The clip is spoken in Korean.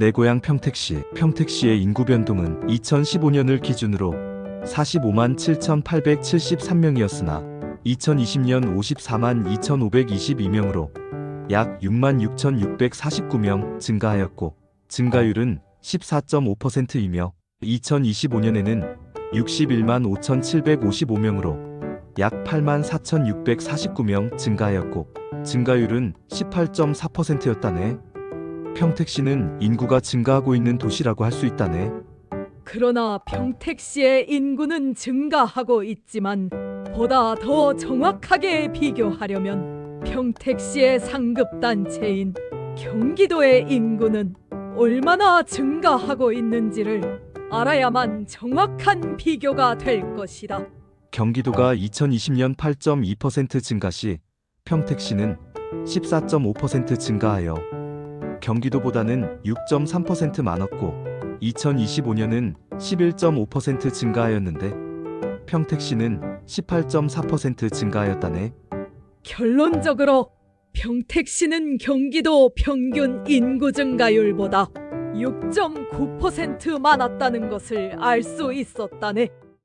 내 고향 평택시. 평택시의 인구 변동은 2015년을 기준으로 45만 7,873명이었으나 2020년 54만 2,522명으로 약 6만 6,649명 증가하였고 증가율은 14.5%이며 2025년에는 61만 5,755명으로 약 8만 4,649명 증가하였고 증가율은 18.4%였다네. 평택시는 인구가 증가하고 있는 도시라고 할 수 있다네. 그러나 평택시의 인구는 증가하고 있지만 보다 더 정확하게 비교하려면 평택시의 상급 단체인 경기도의 인구는 얼마나 증가하고 있는지를 알아야만 정확한 비교가 될 것이다. 경기도가 2020년 8.2% 증가 시 평택시는 14.5% 증가하여 경기도보다는 6.3% 많았고 2025년은 11.5% 증가하였는데 평택시는 18.4% 증가하였다네. 결론적으로 평택시는 경기도 평균 인구 증가율보다 6.9% 많았다는 것을 알 수 있었다네.